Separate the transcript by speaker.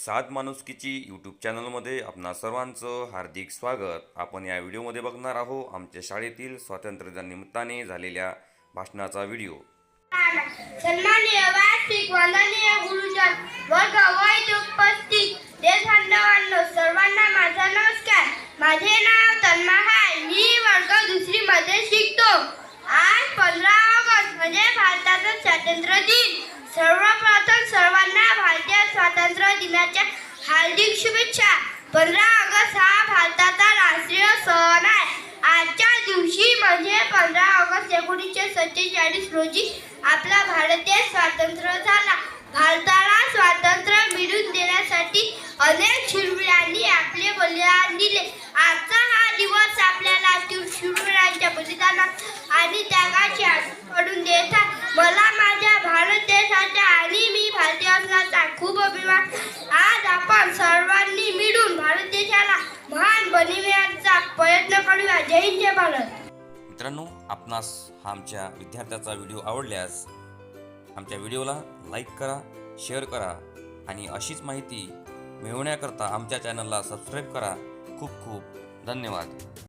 Speaker 1: सात माणुसकीची यूट्यूब चॅनलमध्ये आपणा सर्वांचं हार्दिक स्वागत. आपण या व्हिडिओमध्ये बघणार आहोत आमच्या शाळेतील स्वातंत्र्यदिन निमित्ताने झालेल्या भाषणाचा व्हिडिओ.
Speaker 2: सन्माननीय व्यासपीठ वंदनीय गुरुजन वर्ग उपस्थित सर्वांना माझा नमस्कार. माझे नाव तन्मा आहे मी वर्ग दुसरी मध्ये शिकतो. आज पंधरा ऑगस्ट म्हणजे भारताचा स्वातंत्र्य दिन सर्वप्रथम सर्वांना भारतीय स्वातंत्र्य दिनाच्या हार्दिक शुभेच्छा. पंधरा ऑगस्ट हा भारताचा राष्ट्रीय सण आहे. आजच्या दिवशी म्हणजे पंधरा ऑगस्ट एकोणीसशे सत्तेचाळीस रोजी आपला भारतीय स्वातंत्र्य झाला. भारताला स्वातंत्र्य मिळवून देण्यासाठी अनेक शूरवीरांनी आपले बलिदान दिले. आजचा हा दिवस आपल्याला ती शूरवीरांच्या आणि त्यागाची आठवण देतात देत आहे. मला माझ्या भारत देशाच्या आणि मी भारतीय असण्याचा खूप अभिमान आज आपण सर्वांनी मिळून भारत देशाला महान प्रयत्न करूया. जय हिंद जय भारत.
Speaker 1: मित्रांनो आपणास हा आमच्या विद्यार्थ्याचा व्हिडिओ आवडल्यास आमच्या व्हिडिओला लाईक करा शेअर करा आणि अशीच माहिती मिळवण्याकरता आमच्या चॅनलला सबस्क्राईब करा. खूप खूप धन्यवाद.